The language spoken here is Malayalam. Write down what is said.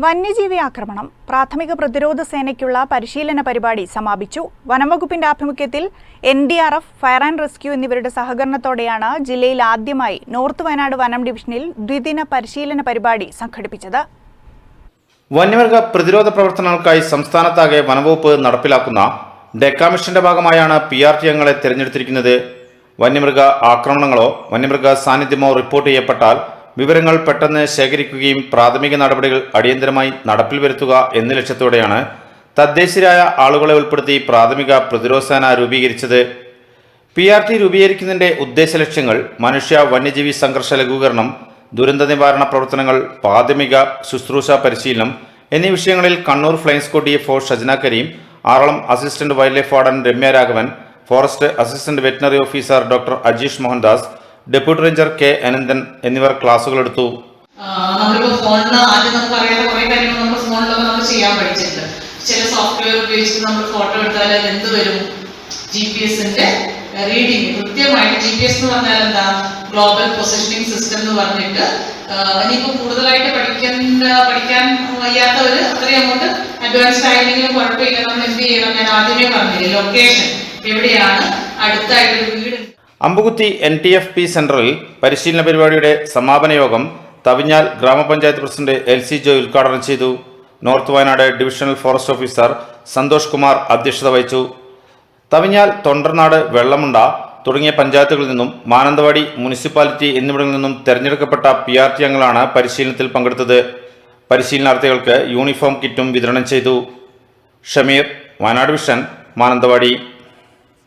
വന്യജീവി ആക്രമണം പ്രാഥമിക പ്രതിരോധ സേനയ്ക്കുള്ള പരിശീലന പരിപാടി സമാപിച്ചു. വനംവകുപ്പിന്റെ ആഭിമുഖ്യത്തിൽ N D R F fire and rescue എന്നിവരുടെ സഹകരണത്തോടെയാണ് ജില്ലയിൽ ആദ്യമായി നോർത്ത് വയനാട് വനം ഡിവിഷനിൽ ദ്വിദിന പരിശീലന പരിപാടി സംഘടിപ്പിച്ചത്. വന്യമൃഗ പ്രതിരോധ പ്രവർത്തനങ്ങൾക്കായി സംസ്ഥാനത്താകെ വനംവകുപ്പ് നടപ്പിലാക്കുന്ന ഡെക്കാമിഷന്റെ ഭാഗമായാണ് പി ആർ ടി അംഗങ്ങളെ തിരഞ്ഞെടുത്തിരിക്കുന്നത്. വന്യമൃഗ ആക്രമണങ്ങളോ വന്യമൃഗ സാന്നിധ്യമോ റിപ്പോർട്ട് ചെയ്യപ്പെട്ടാൽ വിവരങ്ങൾ പെട്ടെന്ന് ശേഖരിക്കുകയും പ്രാഥമിക നടപടികൾ അടിയന്തരമായി നടപ്പിൽ വരുത്തുക എന്ന ലക്ഷ്യത്തോടെയാണ് തദ്ദേശീയരായ ആളുകളെ ഉൾപ്പെടുത്തി പ്രാഥമിക പ്രതിരോധ സേന രൂപീകരിച്ചത്. പി ആർ ടി രൂപീകരിക്കുന്നതിന്റെ ഉദ്ദേശ ലക്ഷ്യങ്ങൾ മനുഷ്യ വന്യജീവി സംഘർഷ ലഘൂകരണം ദുരന്ത നിവാരണ പ്രവർത്തനങ്ങൾ പ്രാഥമിക ശുശ്രൂഷ പരിശീലനം എന്നീ വിഷയങ്ങളിൽ Kannur flying squad D F Shajana Kareem Aralam assistant wildlife warden Ramya Raghavan forest assistant veterinary officer doctor Ajeesh Mohandas deputy ranger K Ananthan എന്നിവർ ക്ലാസുകൾ എടുത്തു. ആ, നമ്മളിപ്പോ ഫോണിൽ ആദ്യം നമുക്ക് നമ്മൾ ഫോണിലൊക്കെ നമ്മൾ ചെയ്യാൻ പഠിച്ചിട്ടുണ്ട്. ചില സോഫ്റ്റ്വെയർ ഉപയോഗിച്ച് നമ്മൾ ഫോട്ടോ എടുത്താൽ അത് എന്ത് വരും? ജി പി എസിന്റെ റീഡിങ് കൃത്യമായിട്ട് ജി പി എസ് എന്ന് പറഞ്ഞാൽ എന്താ? ഗ്ലോബൽ പൊസിഷനിങ് സിസ്റ്റം എന്ന് പറഞ്ഞിട്ട് ആ, ഇനിയിപ്പോ കൂടുതലായിട്ട് പഠിക്കേണ്ട പഠിക്കാൻ വയ്യാത്തവര് അത്രയും അങ്ങോട്ട് അഡ്വാൻസ്ഡ് ആയില്ലെങ്കിലും കുഴപ്പമില്ല. നമ്മൾ എന്ത് ചെയ്യണം? ഞാൻ ആദ്യമേ പറഞ്ഞില്ലേ ലൊക്കേഷൻ എവിടെയാണ്? അടുത്തായിട്ടൊരു വീട് Ambukuthi N T F P സെൻട്രലിൽ പരിശീലന പരിപാടിയുടെ സമാപന യോഗം തവിഞ്ഞാൽ ഗ്രാമപഞ്ചായത്ത് പ്രസിഡന്റ് എൽ സി ജോ ഉദ്ഘാടനം ചെയ്തു. North Wayanad divisional forest officer Santhosh Kumar അധ്യക്ഷത വഹിച്ചു. തവിഞ്ഞാൽ തൊണ്ടർനാട് വെള്ളമുണ്ട തുടങ്ങിയ പഞ്ചായത്തുകളിൽ നിന്നും മാനന്തവാടി മുനിസിപ്പാലിറ്റി എന്നിവിടങ്ങളിൽ നിന്നും തെരഞ്ഞെടുക്കപ്പെട്ട പി ആർ ടി അംഗങ്ങളാണ് പരിശീലനത്തിൽ പങ്കെടുത്തത്. പരിശീലനാർത്ഥികൾക്ക് യൂണിഫോം കിറ്റും വിതരണം ചെയ്തു. ഷമീർ വയനാട് വിഷൻ മാനന്തവാടി.